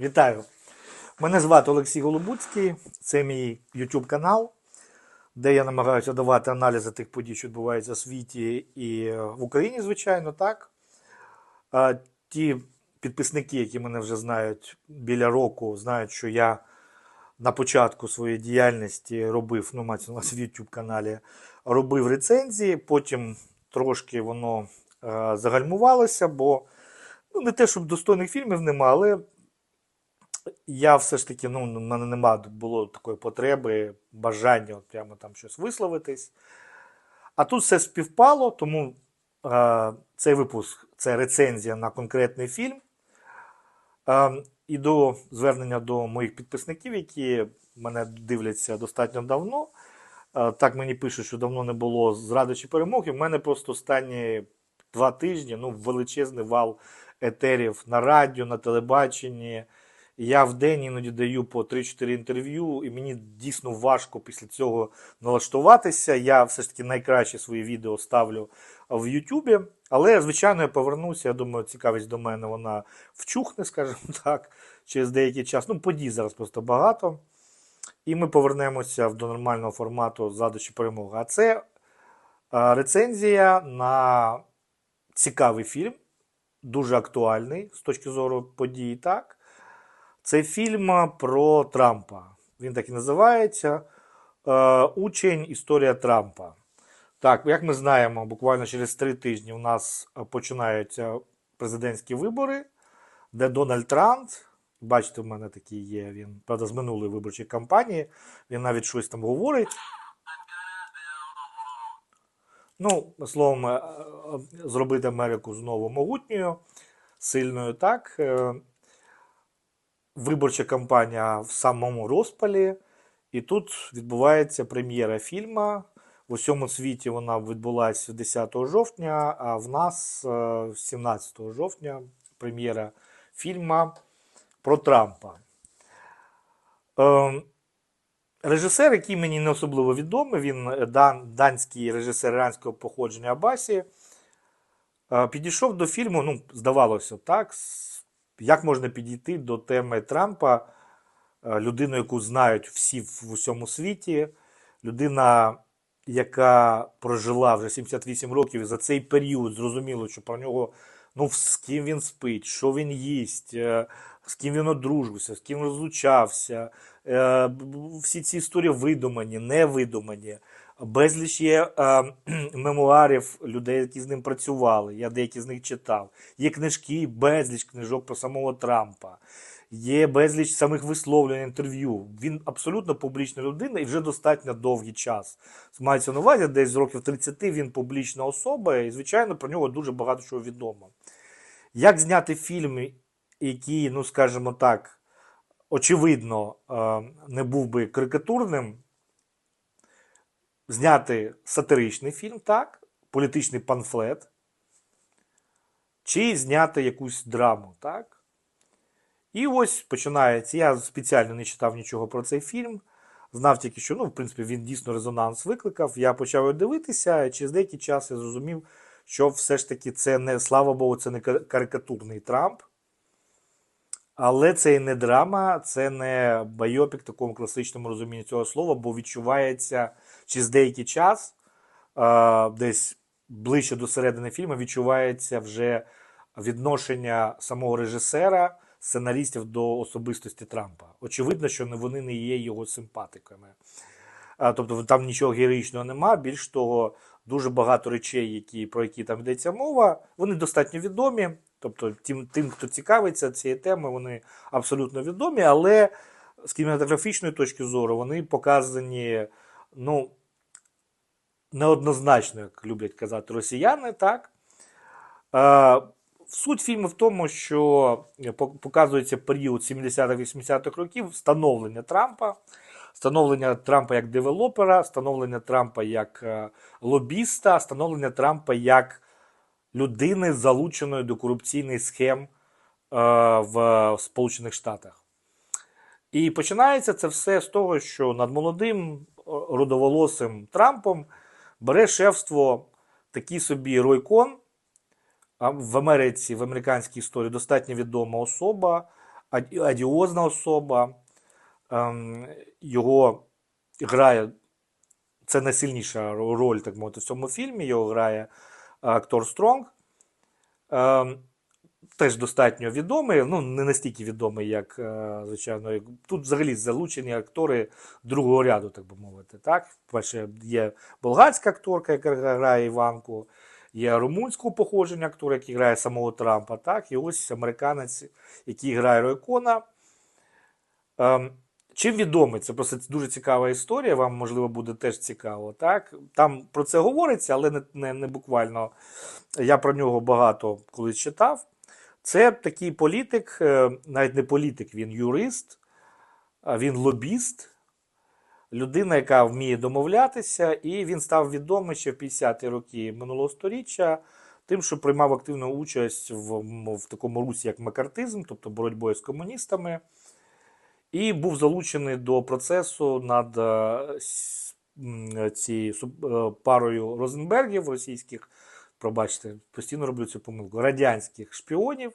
Вітаю! Мене звати Олексій Голубуцький, це мій YouTube канал, де я намагаюся давати аналізи тих подій, що відбуваються в світі і в Україні, звичайно, так. Ті підписники, які мене вже знають біля року, знають, що я на початку своєї діяльності робив, ну, мається на увазі в YouTube каналі, робив рецензії, потім трошки воно е, загальмувалося, бо ну, не те, щоб достойних фільмів нема, але я все ж таки, ну, в мене нема було такої потреби, бажання от прямо там щось висловитись. А тут все співпало, тому е, цей випуск це рецензія на конкретний фільм. Е, і до звернення до моїх підписників, які мене дивляться достатньо давно. Е, так мені пишуть, що давно не було зради чи перемоги. У мене просто останні два тижні ну, величезний вал етерів на радіо, на телебаченні. Я в день іноді даю по 3-4 інтерв'ю, і мені дійсно важко після цього налаштуватися. Я все ж таки найкраще свої відео ставлю в Ютубі. Але, звичайно, я повернуся. Я думаю, цікавість до мене вона вчухне, скажімо так, через деякий час. Ну, подій зараз просто багато. І ми повернемося до нормального формату задачі перемоги. А це рецензія на цікавий фільм, дуже актуальний з точки зору подій, так. Це фільм про Трампа. Він так і називається е, Учень Історія Трампа. Так, як ми знаємо, буквально через три тижні у нас починаються президентські вибори, де Дональд Трамп, бачите, в мене такий є, він, правда, з минулої виборчої кампанії, він навіть щось там говорить. Ну, словом, е, е, зробити Америку знову могутньою, сильною, так. Е, виборча кампанія в самому розпалі, і тут відбувається прем'єра фільму. В усьому світі вона відбулася 10 жовтня, а в нас е, 17 жовтня прем'єра фільму про Трампа. Е, Режисер, який мені не особливо відомий, він е, дан, данський режисер іранського походження Абасі, е, підійшов до фільму, ну, здавалося, так, з- як можна підійти до теми Трампа, е, людину, яку знають всі в усьому світі, людина, яка прожила вже 78 років, і за цей період зрозуміло, що про нього ну, з ким він спить, що він їсть, е, з ким він одружився, з ким розлучався. Е, Всі ці історії видумані, невидумані. Безліч є е, мемуарів людей, які з ним працювали. Я деякі з них читав. Є книжки, безліч книжок про самого Трампа. Є безліч самих висловлень, інтерв'ю. Він абсолютно публічна людина і вже достатньо довгий час. Мається на увазі, десь з років 30 він публічна особа, і, звичайно, про нього дуже багато чого відомо. Як зняти фільм, який, ну скажімо так, очевидно, е, не був би карикатурним, зняти сатиричний фільм, так, політичний памфлет, чи зняти якусь драму, так? І ось починається. Я спеціально не читав нічого про цей фільм. Знав тільки, що ну, в принципі, він дійсно резонанс викликав. Я почав його дивитися, і через деякий час я зрозумів, що все ж таки це не, слава Богу, це не карикатурний Трамп. Але це і не драма, це не байопік в такому класичному розумінні цього слова, бо відчувається через деякий час, десь ближче до середини фільму, відчувається вже відношення самого режисера, сценаристів до особистості Трампа. Очевидно, що вони не є його симпатиками. Тобто там нічого героїчного нема. Більш того, дуже багато речей, які, про які там йдеться мова, вони достатньо відомі. Тобто, тим, тим, хто цікавиться цією темою, вони абсолютно відомі, але з кінематографічної точки зору вони показані ну, неоднозначно, як люблять казати росіяни, так. Е, Суть фільму в тому, що показується період 70-80-х років становлення Трампа, становлення Трампа як девелопера, становлення Трампа як е, лобіста, становлення Трампа як людини, залученої до корупційних схем е, в Сполучених Штатах. І починається це все з того, що над молодим о, рудоволосим Трампом бере шефство такий собі Ройкон, в Америці, в американській історії достатньо відома особа, адіозна особа. Ем, Його грає, це найсильніша роль, так мовити, в цьому фільмі. Його грає актор Стронг. Ем, Теж достатньо відомий, ну не настільки відомий, як, е, звичайно, тут взагалі залучені актори другого ряду, так би мовити. Так? Перше, є болгарська акторка, яка грає Іванку, є румунського походження актор, який грає самого Трампа, так? і ось американець, який грає Ройкона. Ем, Чим відомий? Це просто дуже цікава історія, вам, можливо, буде теж цікаво. Так? Там про це говориться, але не, не, не буквально. Я про нього багато колись читав. Це такий політик, е, навіть не політик, він юрист, він лобіст, людина, яка вміє домовлятися, і він став відомий ще в 50-ті роки минулого століття тим, що приймав активну участь в, в такому русі, як макартизм, тобто боротьбою з комуністами, і був залучений до процесу над е, цією е, парою Розенбергів російських, пробачте, постійно роблю цю помилку, радянських шпіонів,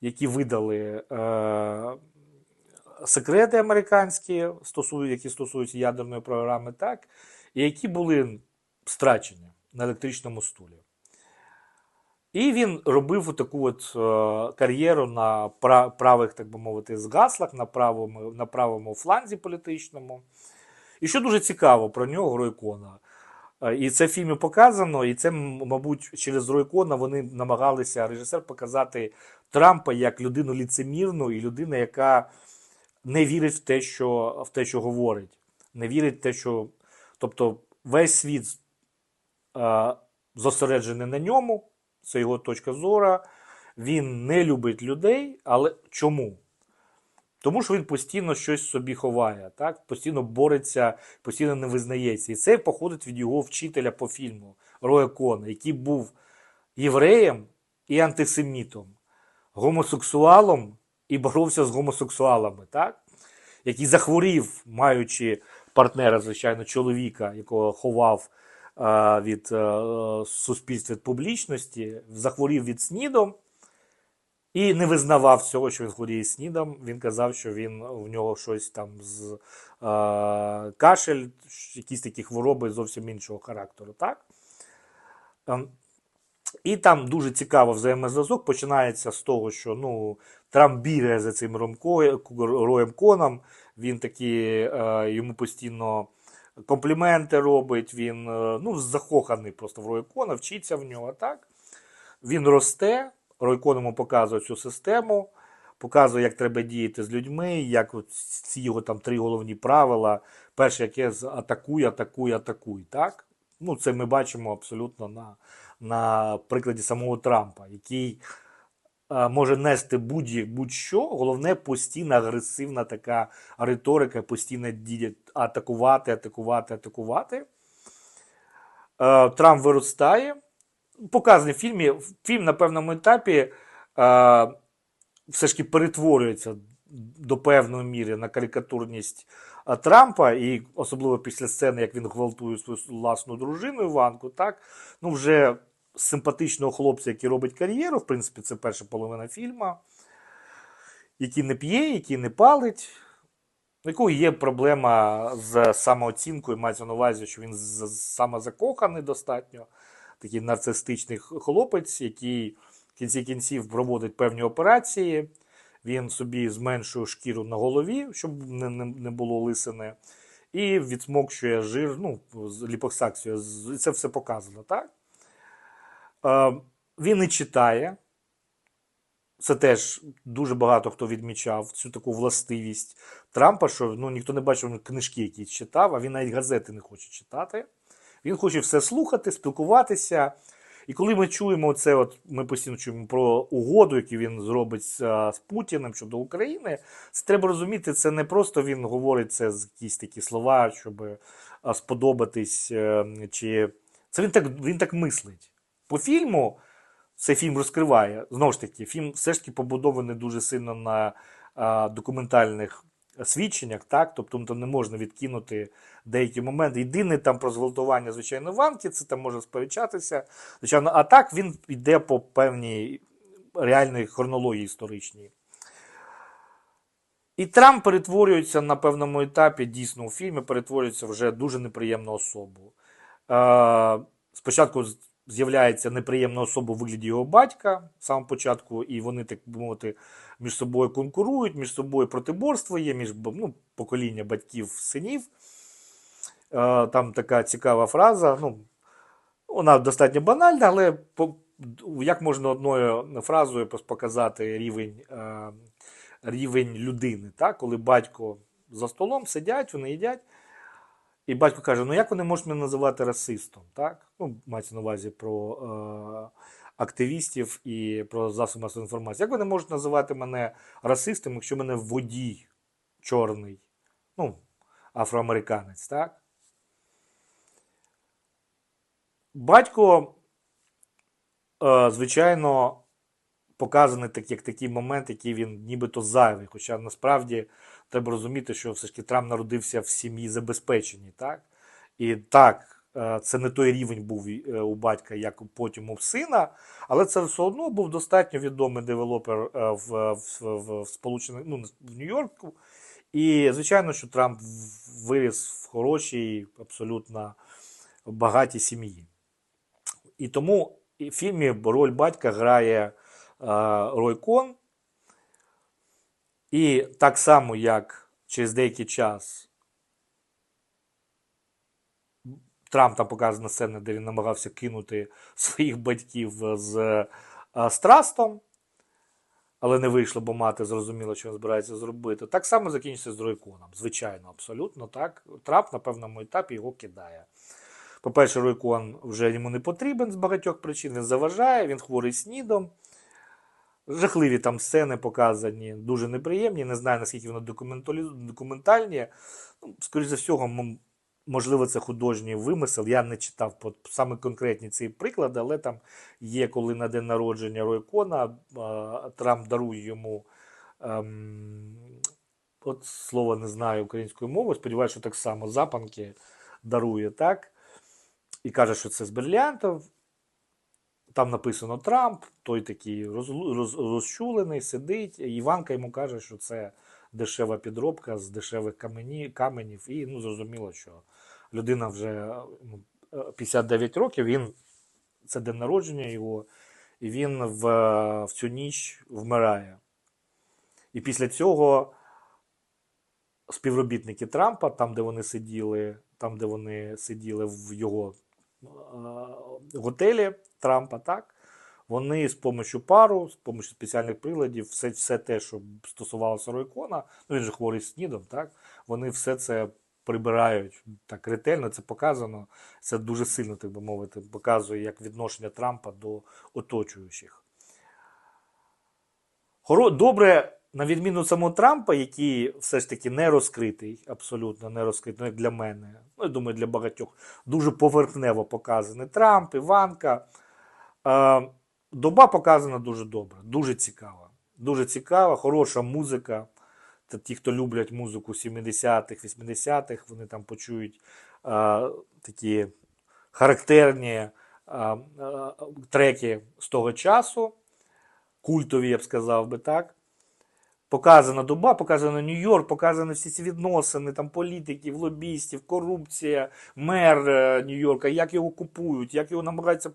які видали е, секрети американські, які стосуються ядерної програми, так, і які були страчені на електричному стулі. І він робив таку от е, кар'єру на правих, так би мовити, згаслах, на правому, на правому фланзі політичному. І що дуже цікаво про нього, Ройкона. Е, І це в фільмі показано, і це, мабуть, через Ройкона вони намагалися режисер показати Трампа як людину ліцемірну і людину, яка не вірить в те, що, в те, що говорить. Не вірить в те, що. Тобто весь світ е, зосереджений на ньому, це його точка зору. Він не любить людей, але чому? Тому що він постійно щось собі ховає, так? постійно бореться, постійно не визнається. І це походить від його вчителя по фільму Роя Кона, який був євреєм і антисемітом, гомосексуалом і боровся з гомосексуалами, так? який захворів, маючи партнера, звичайно, чоловіка, якого ховав від е, суспільства від публічності, захворів від снідом. І не визнавав цього, що він хворіє снідом. Він казав, що він в нього щось там з е, кашель, якісь такі хвороби зовсім іншого характеру. Так? Ем, і там дуже цікаво взаємозв'язок починається з того, що ну, Трамп бігає за цим Ромко- Роєм Коном. Він такі е, йому постійно компліменти робить. Він е, ну, закоханий просто в Роя Кона, вчиться в нього. так? Він росте, Ройкон йому показує цю систему, показує, як треба діяти з людьми, як ці його там три головні правила. Перше, яке з атакуй, атакуй, атакуй. Так? Ну, це ми бачимо абсолютно на, на прикладі самого Трампа, який може нести будь- будь-що, головне постійна агресивна така риторика, постійно атакувати, атакувати, атакувати. Е, Трамп виростає. Показаний в фільмі. Фільм на певному етапі е, все ж таки перетворюється до певної міри на карикатурність е, Трампа, і особливо після сцени, як він гвалтує свою власну дружину Іванку, так, ну вже симпатичного хлопця, який робить кар'єру, в принципі, це перша половина фільму, який не п'є, який не палить. Якого є проблема з самооцінкою, мається на увазі, що він самозакоханий достатньо, такий нарцистичний хлопець, який в кінці кінців проводить певні операції. Він собі зменшує шкіру на голові, щоб не, не, було лисини, і відсмокчує жир, ну, ліпосакцію. Це все показано, так? Е, він і читає. Це теж дуже багато хто відмічав цю таку властивість Трампа, що ну, ніхто не бачив книжки, які читав, а він навіть газети не хоче читати. Він хоче все слухати, спілкуватися. І коли ми чуємо це, от ми постійно чуємо про угоду, яку він зробить з, а, з Путіним щодо України, це треба розуміти, це не просто він говорить це з якісь такі слова, щоб а, сподобатись. е, Чи... Це він так, він так мислить. По фільму цей фільм розкриває. Знову ж таки, фільм все ж таки побудований дуже сильно на а, документальних свідченнях, так? Тобто там не можна відкинути деякі моменти. Єдине там про зґвалтування, звичайно, ванки, це там може сперечатися. Звичайно, а так він йде по певній реальної хронології історичній. І Трамп перетворюється на певному етапі, дійсно у фільмі перетворюється вже дуже неприємну особу. Спочатку з'являється неприємна особа у вигляді його батька в самому початку, і вони, так мовити, між собою конкурують, між собою протиборство є, між ну, покоління батьків синів. Е, там така цікава фраза. Ну, вона достатньо банальна, але як можна одною фразою показати рівень, е, рівень людини, так? коли батько за столом сидять, вони їдять. І батько каже: ну як вони можуть мене називати расистом? Так? Ну, мається на увазі про е, активістів і про засоби масової інформації. Як вони можуть називати мене расистом, якщо мене водій чорний, ну, афроамериканець, так? Батько, е, звичайно, показаний так, як такий момент, який він нібито зайвий. Хоча насправді треба розуміти, що все ж таки Трамп народився в сім'ї забезпеченій, так? І так, е, це не той рівень був е, у батька, як потім у сина, але це все одно був достатньо відомий девелопер е, в, в, в, в Сполучених ну, в Нью-Йорку. І звичайно, що Трамп виріс в хорошій, абсолютно багатій сім'ї. І тому в фільмі роль батька грає Рой Кон. І так само, як через деякий час Трамп там показана сцена, де він намагався кинути своїх батьків з е, Страстом, але не вийшло, бо мати зрозуміла, що він збирається зробити. Так само закінчиться з Ройконом. Звичайно, абсолютно так. Трамп на певному етапі його кидає. По-перше, Ройкон вже йому не потрібен з багатьох причин, він заважає, він хворий снідом. Жахливі там сцени показані, дуже неприємні. Не знаю, наскільки вони документальні. Ну, скоріше за всього, можливо, це художній вимисел. Я не читав по- саме конкретні ці приклади, але там є, коли на день народження Ройкона Трамп дарує йому. ем, От слово не знаю українською мовою. Сподіваюся, що так само запанки дарує, так? І каже, що це з брилянтів. Там написано Трамп, той такий роз, роз, розчулений, сидить. Іванка йому каже, що це дешева підробка з дешевих камені, каменів. І ну, зрозуміло, що людина вже ну, е, 59 років, він це день народження його, і він в, в цю ніч вмирає. І після цього співробітники Трампа, там, де вони сиділи, там, де вони сиділи в його готелі Трампа, так, вони з допомогою пару, з допомогою спеціальних приладів, все, все те, що стосувалося Ройкона, ну він же хворий снідом, так, вони все це прибирають так ретельно, це показано. Це дуже сильно, так би мовити, показує як відношення Трампа до оточуючих. Добре, на відміну самого Трампа, який все ж таки не розкритий, абсолютно не розкритий, ну, як для мене, ну, я думаю, для багатьох, дуже поверхнево показаний Трамп, Іванка. Е, доба показана дуже добре, дуже цікава. Дуже цікава, хороша музика. Та ті, хто люблять музику 70-х, 80-х, вони там почують е, такі характерні е, е, треки з того часу, культові, я б сказав би так. Показана доба, показано Нью-Йорк, показані всі ці відносини, там політиків, лобістів, корупція, мер е, Нью-Йорка, як його купують, як його намагаються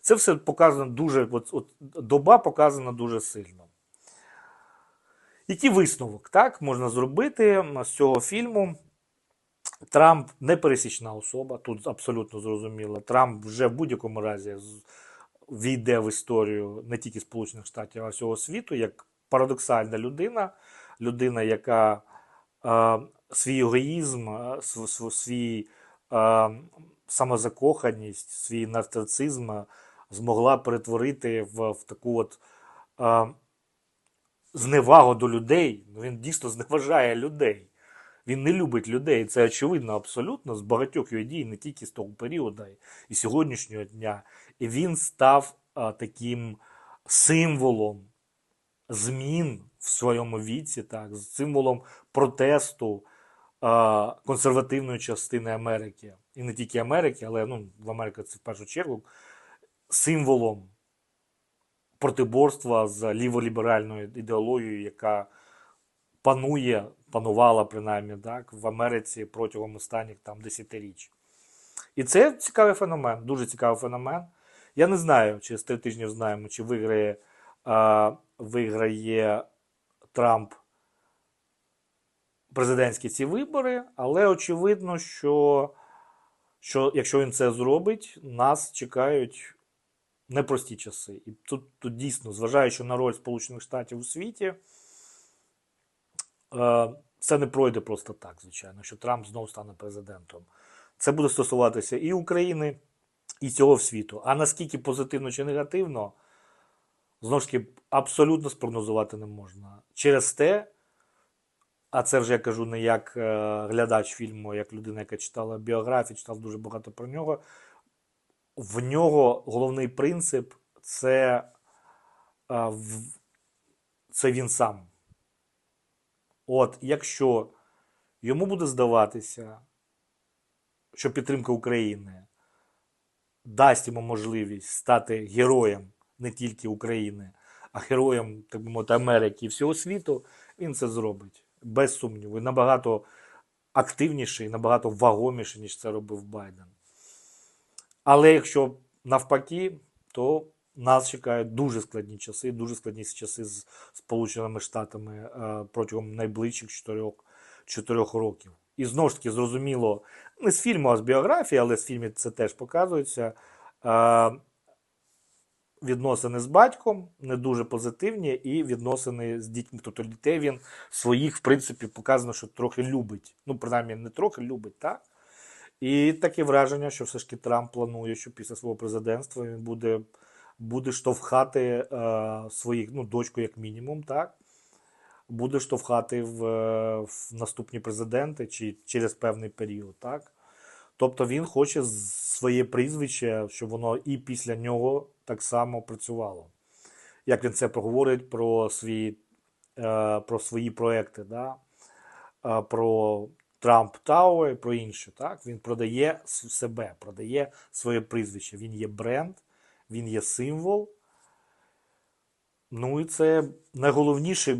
це все показано дуже. От, от, доба показана дуже сильно. Який висновок так, можна зробити з цього фільму? Трамп не пересічна особа, тут абсолютно зрозуміло. Трамп вже в будь-якому разі війде в історію не тільки Сполучених Штатів, а всього світу, як парадоксальна людина, людина, яка е, свій егоїзм, е, св- св- свій е, самозакоханість, свій нарцисизм е, змогла перетворити в, в таку от. Е, зневагу до людей. Ну, Він дійсно зневажає людей. Він не любить людей. Це очевидно абсолютно з багатьох його дій, не тільки з того періоду, і сьогоднішнього дня. І він став а, таким символом змін в своєму віці, так, символом протесту а, консервативної частини Америки. І не тільки Америки, але ну, в Америці це в першу чергу символом протиборства з ліволіберальною ідеологією, яка панує, панувала принаймні так, в Америці протягом останніх там десятиріч. І це цікавий феномен, дуже цікавий феномен. Я не знаю, через три тижні знаємо, чи виграє, виграє Трамп президентські ці вибори, але очевидно, що, що якщо він це зробить, нас чекають непрості часи. І тут, тут дійсно, зважаючи на роль Сполучених Штатів у світі, е, це не пройде просто так, звичайно, що Трамп знову стане президентом. Це буде стосуватися і України, і цього світу. А наскільки позитивно чи негативно, знову ж таки, абсолютно спрогнозувати не можна. Через те, а це вже я кажу не як е, глядач фільму, як людина, яка читала біографію, читала дуже багато про нього. В нього головний принцип це, е, це він сам. От якщо йому буде здаватися, що підтримка України дасть йому можливість стати героєм не тільки України, а героєм, так би мовити, Америки і всього світу, він це зробить. Без сумніву. Набагато активніше і набагато вагоміше, ніж це робив Байден. Але якщо навпаки, то нас чекають дуже складні часи, дуже складні часи з Сполученими Штатами е, протягом найближчих чотирьох, чотирьох років. І знову ж таки, зрозуміло, не з фільму, а з біографії, але з фільмів це теж показується. Відносини з батьком не дуже позитивні, і відносини з дітьми. Тобто дітей він своїх, в принципі, показано, що трохи любить. Ну, принаймні, не трохи любить, так? І таке враження, що все ж таки Трамп планує, що після свого президентства він буде, буде штовхати е, своїх, ну, дочку, як мінімум, так? Буде штовхати в, е, в наступні президенти чи через певний період, так? Тобто він хоче своє прізвище, щоб воно і після нього так само працювало. Як він це проговорить про свої, е, про свої проекти, да? е, про Трамп Тауер, про інше. Так? Він продає себе, продає своє прізвище. Він є бренд, він є символ. Ну і це найголовніше,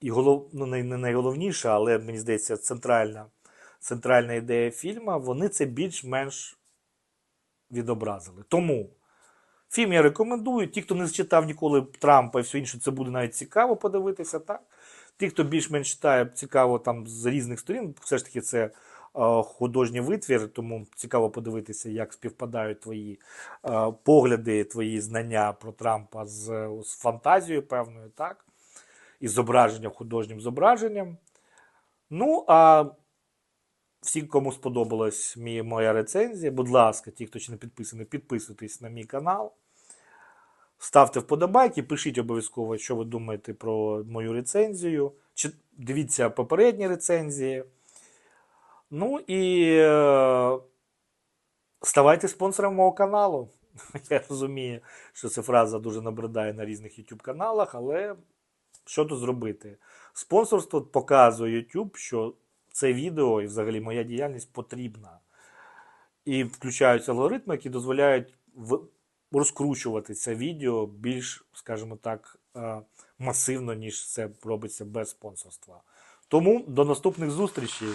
і голов, ну, не найголовніше, але мені здається, центральна, центральна ідея фільму, вони це більш-менш відобразили. Тому фільм я рекомендую. Ті, хто не читав ніколи Трампа і все інше, це буде навіть цікаво подивитися, так? Ті, хто більш-менш читає цікаво там з різних сторін, все ж таки це е, художній витвір, тому цікаво подивитися, як співпадають твої е, погляди, твої знання про Трампа з, з фантазією певною, так? І зображенням, художнім зображенням. Ну, а всім, кому сподобалась моя рецензія, будь ласка, ті, хто ще не підписаний, підписуйтесь на мій канал. Ставте вподобайки, пишіть обов'язково, що ви думаєте про мою рецензію. Чи дивіться попередні рецензії. Ну і е, ставайте спонсором мого каналу. Я розумію, що ця фраза дуже набридає на різних YouTube каналах, але що тут зробити? Спонсорство показує YouTube, що це відео і взагалі моя діяльність потрібна. І включаються алгоритми, які дозволяють розкручувати це відео більш, скажімо так, е, масивно, ніж це робиться без спонсорства. Тому до наступних зустрічей.